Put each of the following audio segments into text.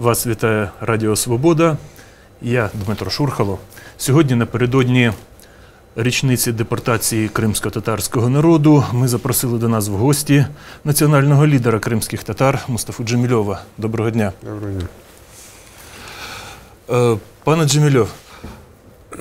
Вас вітає Радіо Свобода. Я Дмитро Шурхало. Сьогодні напередодні річниці депортації кримсько-татарського народу ми запросили до нас в гості національного лідера кримських татар Мустафу Джемільова. Доброго дня. Доброго дня. Е, Пане Джемільов,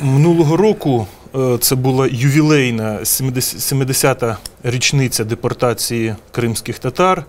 минулого року е, це була ювілейна 70-та річниця депортації кримських татар.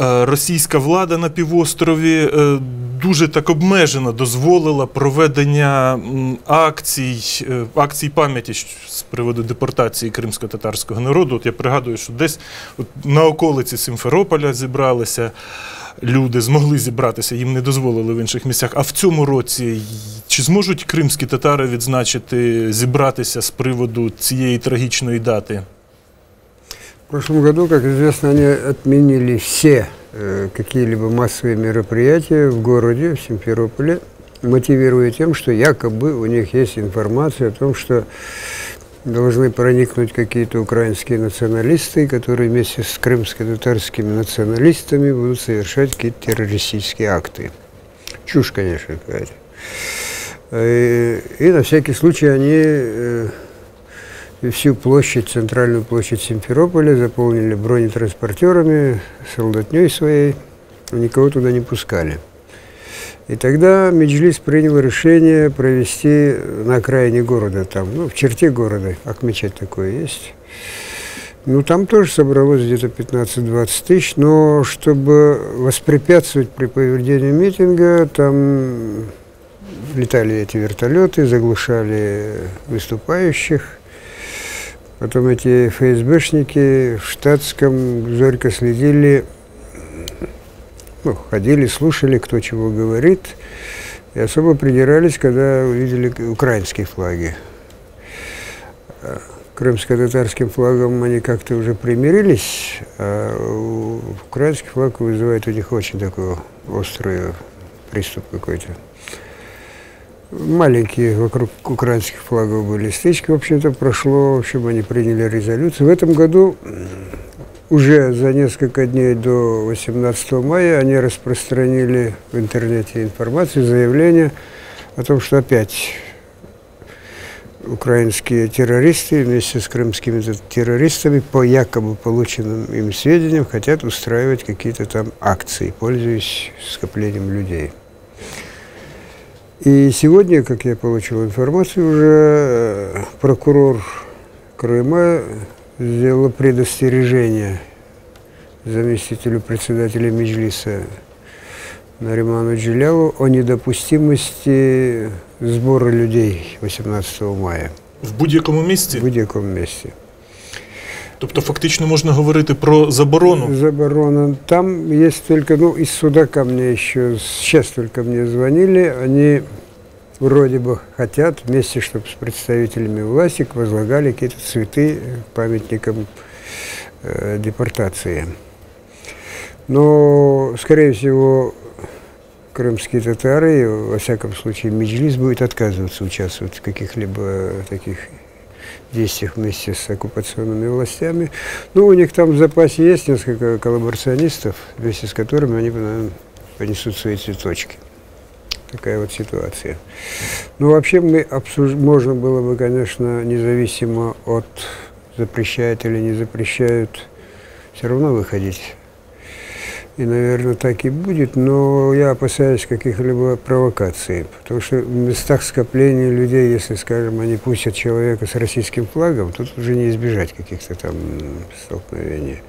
Е, Російська влада на півострові е, дуже так обмежено дозволила проведення акцій, е, акцій пам'яті з приводу депортації кримсько-татарського народу. От я пригадую, що десь от на околиці Симферополя зібралися люди, змогли зібратися, їм не дозволили в інших місцях. А в цьому році чи зможуть кримські татари відзначити, зібратися з приводу цієї трагічної дати? Прошлом году, как известно, они отменили все э, какие-либо массовые мероприятия в городе, в Симферополе, мотивируя тем, что якобы у них есть информация о том, что должны проникнуть какие-то украинские националисты, которые вместе с крымско-татарскими националистами будут совершать какие-то террористические акты. Чушь, конечно, какая-то. Э, И на всякий случай они э, и всю площадь, центральную площадь Симферополя заполнили бронетранспортерами, солдатней своей, никого туда не пускали. И тогда Меджлис принял решение провести на окраине города, там, ну, в черте города, Акмечать такое есть. Ну, там тоже собралось где-то 15-20 тысяч, но чтобы воспрепятствовать при проведении митинга, там летали эти вертолеты, заглушали выступающих. Потом эти ФСБшники в штатском зорько следили, ну, ходили, слушали, кто чего говорит, и особо придирались, когда увидели украинские флаги. А Крымско-татарским флагом они как-то уже примирились, а украинский флаг вызывает у них очень такой острый приступ какой-то. Маленькие вокруг украинских флагов были стычки, в общем-то, прошло, в общем, они приняли резолюцию. В этом году уже за несколько дней до 18 мая они распространили в интернете информацию, заявление о том, что опять украинские террористы вместе с крымскими террористами по якобы полученным им сведениям хотят устраивать какие-то там акции, пользуясь скоплением людей. И сегодня, как я получил информацию, уже э, прокурор Крыма сделал предостережение заместителю председателя Меджлиса Нариману Джиляву о недопустимости сбора людей 18 мая В будь-якому місці? в будь-якому месте. Тобто фактично можна говорити про заборону. Заборона. Там есть только, ну, из Судака мне еще, сейчас только мне звонили, они вроде бы хотят вместе, чтобы с представителями власти возлагали какие-то цветы памятникам э, депортации. Но, скорее всего, крымские татары, во всяком случае, Меджлис будет отказываться участвовать в каких-либо таких действиях вместе с оккупационными властями. Ну, у них там в запасе есть несколько коллаборационистов, вместе с которыми они, наверное, понесут свои цветочки. Такая вот ситуация. Ну, вообще мы обсуж... можно было бы, конечно, независимо от запрещают или не запрещают, все равно выходить И, наверное, так и будет, но я опасаюсь каких-либо провокаций, потому что в местах скопления людей, если, скажем, они пустят человека с российским флагом, тут уже не избежать каких-то там столкновений.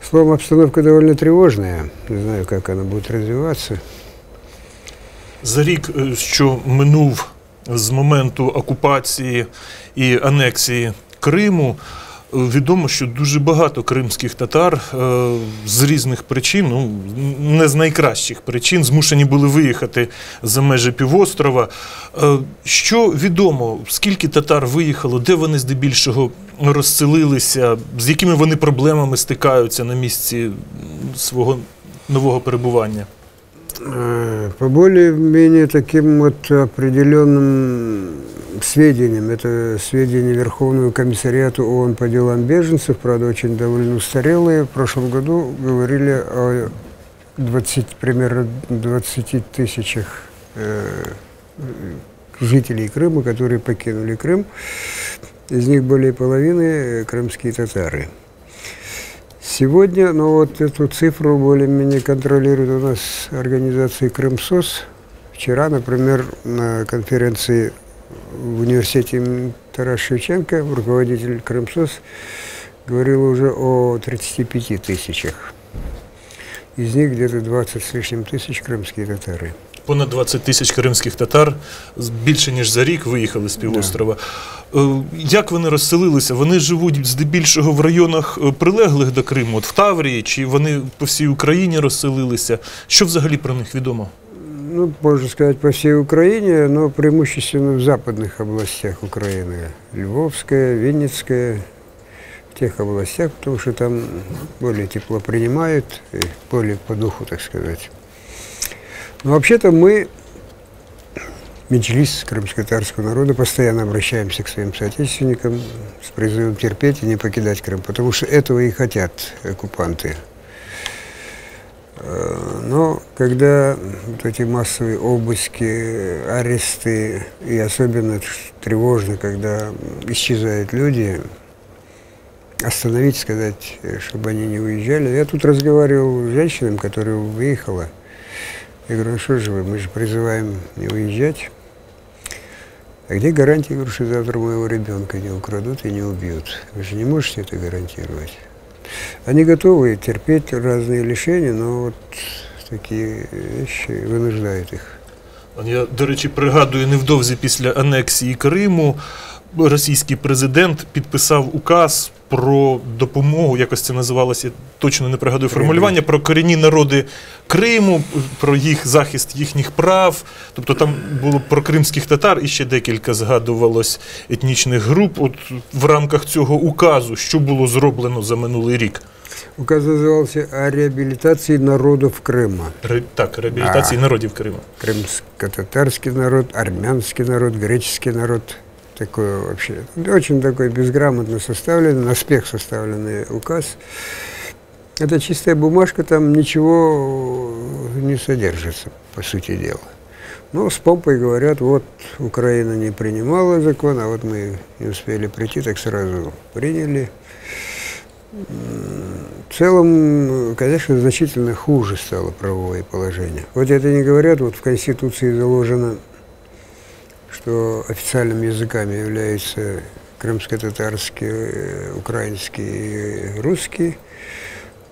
Словом, обстановка довольно тревожная, не знаю, как она будет развиваться. За рік, е, що минув з моменту окупації і анексії Криму, е, відомо, що дуже багато кримських татар е, з різних причин, ну не з найкращих причин, змушені були виїхати за межі півострова. Е, Що відомо, скільки татар виїхало, де вони здебільшого розселилися, з якими вони проблемами стикаються на місці свого нового перебування? Э, По более-менее таким вот определенным сведениям, это сведения Верховного комиссариата ООН по делам беженцев, правда, очень довольно устарелые. В прошлом году говорили о 20, примерно 20 тысячах э, жителей Крыма, которые покинули Крым. Из них более половины э, крымские татары. Сегодня, ну вот эту цифру более-менее контролирует у нас организация Крымсос. Вчера, например, на конференции в университете Тарас Шевченко, руководитель Крымсос, говорил уже о 35 тысячах. Из них где-то 20 с лишним тисяч кримські татари. Понад 20 тисяч кримських татар більше ніж за рік виїхали з півострова. Е, Як вони розселилися? Вони живуть здебільшого в районах е, прилеглих до Криму, от в Таврії, чи вони по всій Україні розселилися? Що взагалі про них відомо? Ну, можно сказать, по всей Украине, но преимущественно в западных областях Украины. Львовская, Винницкая, в тех областях, потому что там более тепло принимают, и более по духу, так сказать. Но вообще-то мы, Меджлис крымско-татарского народа, постоянно обращаемся к своим соотечественникам с призывом терпеть и не покидать Крым, потому что этого и хотят оккупанты. Э, Но когда вот эти массовые обыски, аресты, и особенно тревожно, когда исчезают люди, остановить, сказать, э, чтобы они не уезжали. Я тут разговаривал с женщиной, которая выехала. Я говорю, ну что же вы, мы же призываем не уезжать. А где гарантия, говорю, что завтра моего ребенка не украдут и не убьют? Вы же не можете это гарантировать. Они готовы терпеть разные лишения, но вот такие вещи вынуждают их. Я, до речі, пригадую, невдовзі після анексії Криму російський президент підписав указ про допомогу, якось це називалося, я точно не пригадую формулювання, про корінні народи Криму, про їх захист їхніх прав. Тобто там було про кримських татар і ще декілька згадувалось етнічних груп. От в рамках цього указу, що було зроблено за минулий рік. Указ назывался о реабилитации народов Крыма. Ре- Так, реабілітації народів Криму. крымско-татарский народ, армянский народ, греческий народ. Такое вообще. Очень такой безграмотно составленный, наспех составленный указ. Это чистая бумажка, там ничего не содержится, по сути дела. Но с помпой говорят, вот Украина не принимала закон, а вот мы не успели прийти, так сразу приняли. В целом, конечно, значительно хуже стало правовое положение. Вот это не говорят, вот в Конституции заложено, что официальными языками являются крымско-татарский, э, украинский и русский,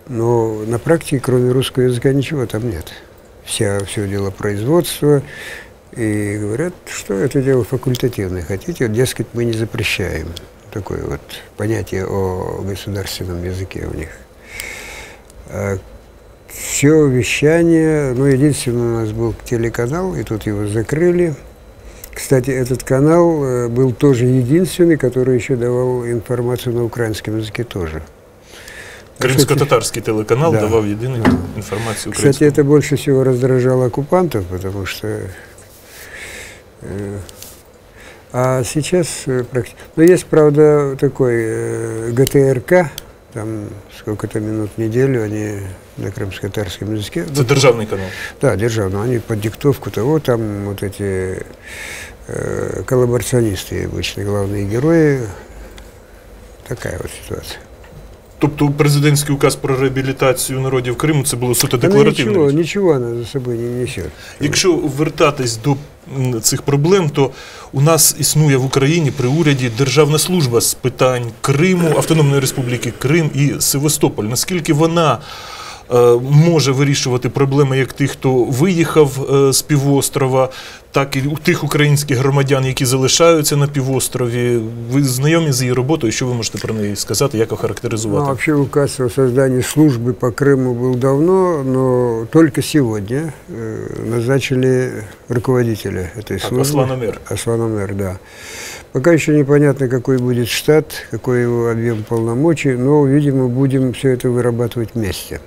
но на практике, кроме русского языка, ничего там нет. Вся, все дело производства, и говорят, что это дело факультативное. Хотите, дескать, мы не запрещаем. Такое вот понятие о государственном языке у них. все вещание, ну, единственное, у нас был телеканал, и тут его закрыли. Кстати, этот канал э, был тоже единственный, который еще давал информацию на украинском языке тоже. Кримсько-татарський телеканал Да. давав єдину інформацію Кстати, українською. это больше всего раздражало оккупантов, потому что... э, а сейчас э, практи- Ну, есть, правда, такой э, ГТРК, там сколько-то минут в неделю они на крымско-татарском языке. Це державний канал. Да, державно. Они под диктовку того, там вот эти э, коллаборационисты обычно, главные герои. Такая вот ситуация. Тобто президентський указ про реабілітацію народів Криму це було суто Она декларативне. ничего, ничего она за собой не несет. Якщо вертатись до м, цих проблем, то у нас існує в Україні при уряді Державна служба з питань Криму, Автономної Республіки Крим і Севастополь. Наскільки вона е, може вирішувати проблеми як тих, хто виїхав е, з півострова, так і у тих українських громадян, які залишаються на півострові. Ви знайомі з її роботою? Що ви можете про неї сказати, як Ну, охарактеризувати? вообще указ о создании службы по Крыму был давно, но только сегодня э, назначили руководителя этой Так, службы. Аслан Омер. Аслан Омер, да. Пока еще непонятно, какой будет штат, какой его объем полномочий, но, видимо, будем все это вырабатывать вместе.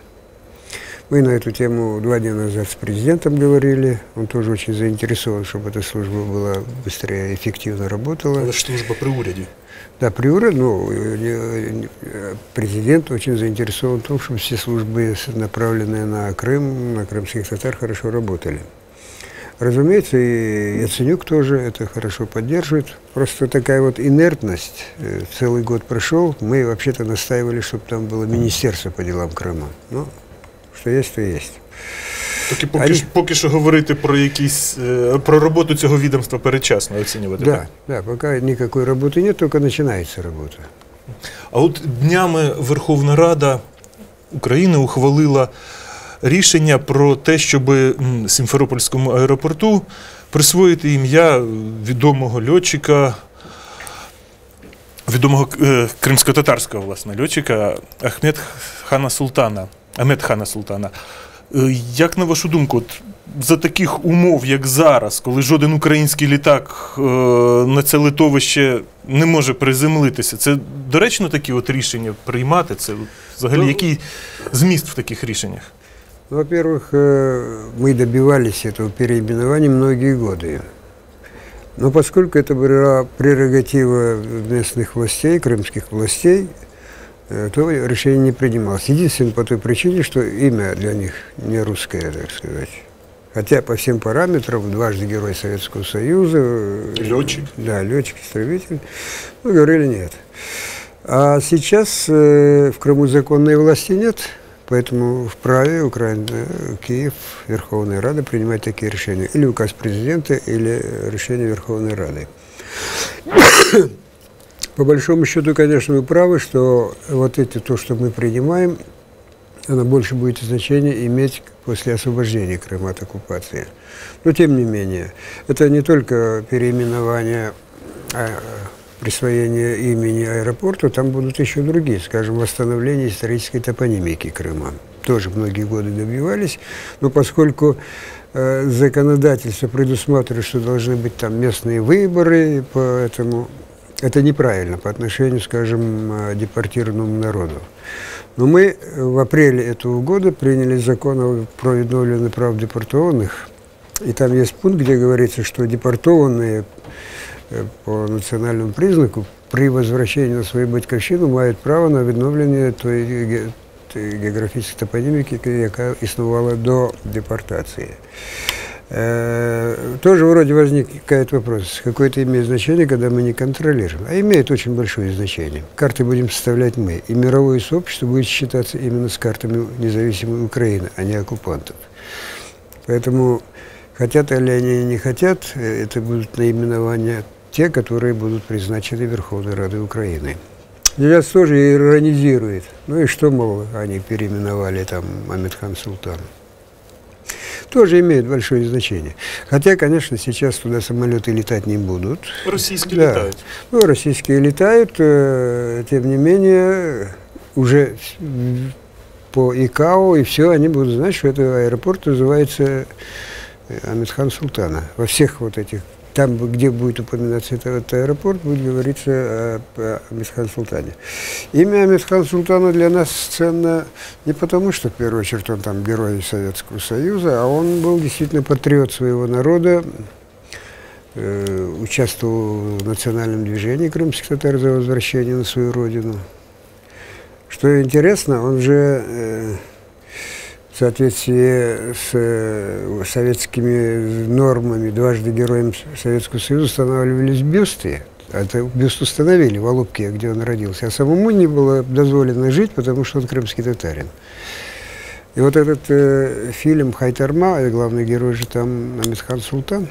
Мы на эту тему два дня назад с президентом говорили. Он тоже очень заинтересован, чтобы эта служба была быстрее и эффективно работала. Ж служба при уряді. Да, при уряде, ну, э, президент очень заинтересован в том, чтобы все службы, направленные на Крым, на крымских татар, хорошо работали. Разумеется, и Яценюк тоже это хорошо поддерживает. Просто такая вот инертность. э, Целый год прошел, мы вообще-то настаивали, чтобы там было министерство по делам Крыма. Ну, что есть, то. Таки поки, Ані- ж- поки що говорити про якісь е, про роботу цього відомства передчасно оцінювати. Да, так? да, пока никакой работы нет, только начинается работа. А от днями Верховна Рада України ухвалила рішення про те, щоб Сімферопольському аеропорту присвоїти ім'я відомого льотчика, відомого е, кримсько-татарського власне льотчика Ахмед Хана Султана. Ахмед Хана Султана. Е, Як на вашу думку, от за таких умов, як зараз, коли жоден український літак е, на це литовище не може приземлитися, це доречно такі от рішення приймати? Це взагалі Ну, який зміст в таких рішеннях? Ну, Во-первых, э, мы добивались этого переименования многие годы. Но поскольку это была прерогатива местных властей, крымских властей, э, то решение не принималось. Единственное по той причине, что имя для них не русское, так сказать. Хотя по всем параметрам дважды Герой Советского Союза. э, Летчик. Да, летчик-истребитель. Ну, говорили нет. А сейчас э, в Крыму законной власти нет, поэтому вправе Украина, э, Киев, Верховная Рада принимать такие решения. Или указ президента, или э, решение Верховной Рады. По большому счету, конечно, вы правы, что вот эти, то, что мы принимаем, оно больше будет значение иметь после освобождения Крыма от оккупации. Но тем не менее, это не только переименование, а, присвоение имени аэропорту, там будут еще другие, скажем, восстановление исторической топонимики Крыма. Тоже многие годы добивались, но поскольку э, законодательство предусматривает, что должны быть там местные выборы, поэтому это неправильно по отношению, скажем, э, депортированному народу. Но мы э, в апреле этого года приняли закон о- про відновлення прав депортованных, и там есть пункт, где говорится, что депортованные э, по национальному признаку при возвращении на свою батьківщину мають право на відновлення тої ге- тої географічної топоніміки, яка існувала до депортації. Э, Тоже вроде возникает вопрос, какое это имеет значение, когда мы не контролируем. А имеет очень большое значение. Карты будем составлять мы. И мировое сообщество будет считаться именно с картами независимой Украины, а не оккупантов. Поэтому хотят или они не хотят, э, это будут наименования те, которые будут призначены Верховной Радой Украины. Сейчас тоже иронизирует. Ну и что, мол, они переименовали там Амитхан Султан Тоже имеет большое значение. Хотя, конечно, сейчас туда самолеты летать не будут. Російські Да. літають. Ну, российские летают, э, тем не менее, уже м, по ИКАО и все, они будут знать, что это аэропорт называется э, Амитхан Султана. Во всех вот этих, там, где будет упоминаться этот, аэропорт, будет говориться о, о Амитхан Султане. Имя Амитхан Султана для нас ценно не потому, что, в первую очередь, он там герой Советского Союза, а он был действительно патриот своего народа, э, участвовал в национальном движении крымских татар за возвращение на свою родину. Что интересно, он же э, соответствии с э, советскими нормами дважды героем Советского Союза устанавливались бюсты. Это бюст установили в Алупке, где он родился. А самому не было дозволено жить, потому что он крымский татарин. И вот этот э, фильм Хайтарма, и главный герой же там Амитхан Султан,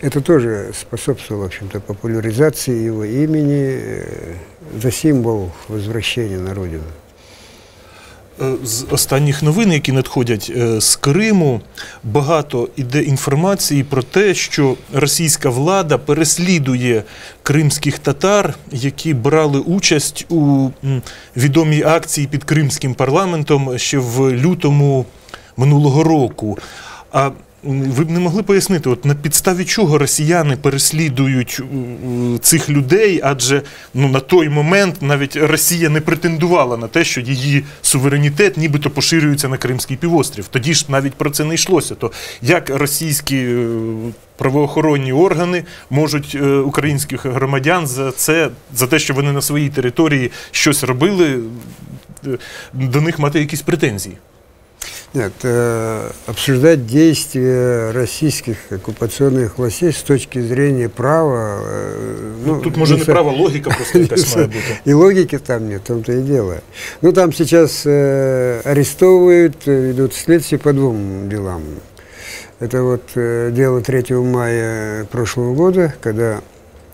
это тоже способствовало, в общем-то, популяризации его имени э, за символ возвращения на родину. Е, З останніх новин, які надходять е, з Криму, багато іде інформації про те, що російська влада переслідує кримських татар, які брали участь у відомій акції під кримським парламентом ще в лютому минулого року. А ви б не могли пояснити, от на підставі чого росіяни переслідують е, цих людей, адже ну, на той момент навіть Росія не претендувала на те, що її суверенітет нібито поширюється на Кримський півострів. Тоді ж навіть про це не йшлося. То як російські е, правоохоронні органи можуть е, українських громадян за це, за те, що вони на своїй території щось робили, е, до них мати якісь претензії? Нет, э, обсуждать действия российских оккупационных властей с точки зрения права... э, Ну, тут може не со- права логіка просто якась має бути. И логики там нет, в том-то и дело. Ну, там сейчас э, арестовывают, ведут следствие по двум делам. Это вот э, дело 3 мая прошлого года, когда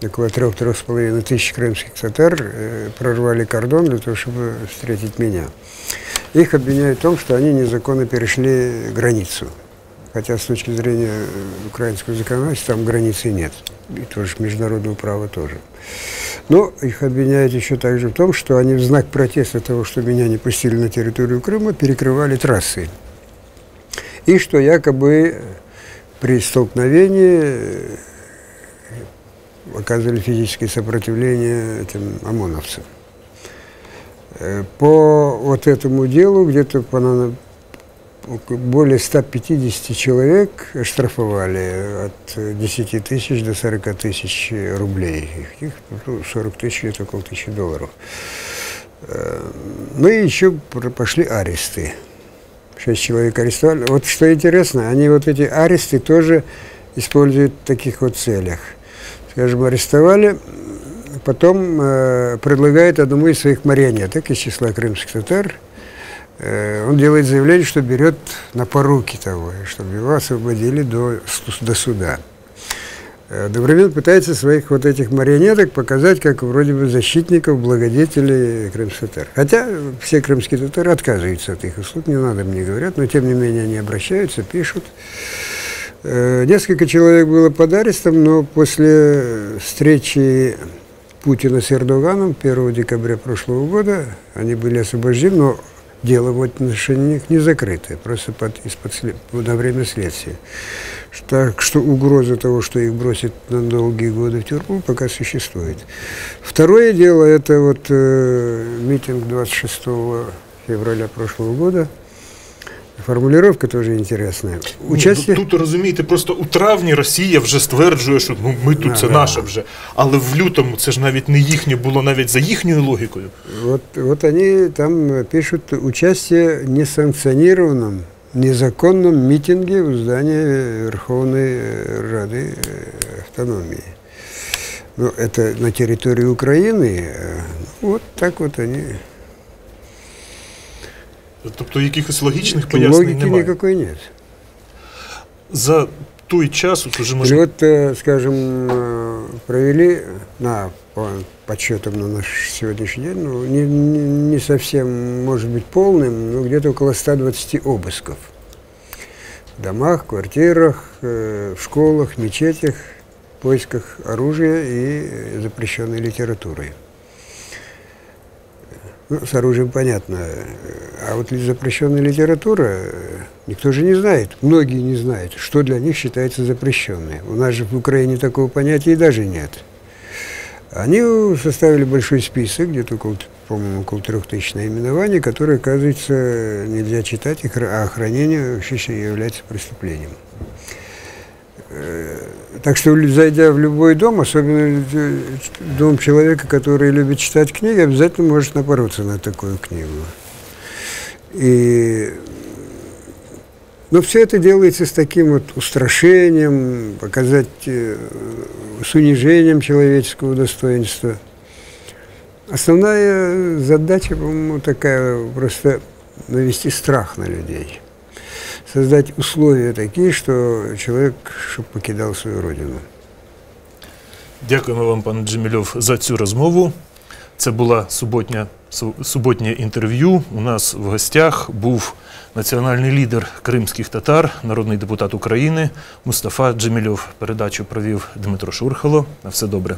около трех-трех с половиной тысяч крымских татар э, прорвали кордон для того, чтобы встретить меня. Их обвиняют в том, что они незаконно перешли границу. Хотя с точки зрения э, украинского законодательства там границы нет. И тоже международного права тоже. Но их обвиняют еще также в том, что они в знак протеста того, что меня не пустили на территорию Крыма, перекрывали трассы. И что якобы при столкновении э, оказывали физическое сопротивление этим ОМОНовцам. Э, По вот этому делу где-то более 150 человек штрафовали от э, 10 тысяч до 40 тысяч рублей. Их, их, ну, 40 тысяч это около тысячи долларов. Э, Ну и еще пошли аресты. Шесть человек арестовали. Вот что интересно, они вот эти аресты тоже используют в таких вот целях. Скажем, арестовали, потом э, предлагает одному из своих марионеток из числа крымских татар, э, он делает заявление, что берет на поруки того, чтобы его освободили до, до суда. Э, Одновременно пытается своих вот этих марионеток показать как вроде бы защитников, благодетелей крымских татар. Хотя все крымские татары отказываются от их услуг, не надо мне говорят, но тем не менее они обращаются, пишут. Э, Несколько человек было под арестом, но после встречи Путина с Эрдоганом 1 декабря прошлого года они были освобождены, но дело в отношении них не закрытое, просто под, из-под на время следствия. Так что угроза того, что их бросят на долгие годы в тюрьму, пока существует. Второе дело, это вот э, митинг 26 февраля прошлого года. Формулировка тоже интересная. Участие... Ну, Тут розумієте, просто у травні Росія вже стверджує, що ну ми тут це Ага. наше вже. Але в лютому це ж навіть не їхнє було навіть за їхньою логікою. Вот, вот они там э, пишут участие в несанкционированном, незаконном митинге у здания Верховной э, Рады э, Автономии. Ну, это на территории Украины. э, Вот так вот они. Тобто якихось логічних пояснень Логики немає. никакой нет. За той час, от уже Или може вот, скажем, провели на по подсчетам на наш сегодняшний день, ну, не, не- не совсем, может быть, полным, но где-то около 120 обысков. В домах, квартирах, э, в школах, мечетях, в поисках оружия и э, запрещенной литературы. Ну, с оружием понятно. А вот запрещенная литература, э, никто же не знает, многие не знают, что для них считается запрещенной. У нас же в Украине такого понятия и даже нет. Они составили большой список, где-то около, по-моему, около трех тысяч наименований, которые, оказывается, нельзя читать, а хранение вообще является преступлением. Э, Так что, зайдя в любой дом, особенно э, дом человека, который любит читать книги, обязательно может напороться на такую книгу. И но все это делается с таким вот устрашением, показать э, с унижением человеческого достоинства. Основная задача, по-моему, такая просто навести страх на людей. Создать условия такие, что человек чтобы покидал свою родину. Дякуємо вам, пане Джемільов, за цю розмову. Це була суботня, суботнє інтерв'ю. У нас в гостях був національний лідер кримських татар, народний депутат України Мустафа Джемільов. Передачу провів Дмитро Шурхало. На все добре.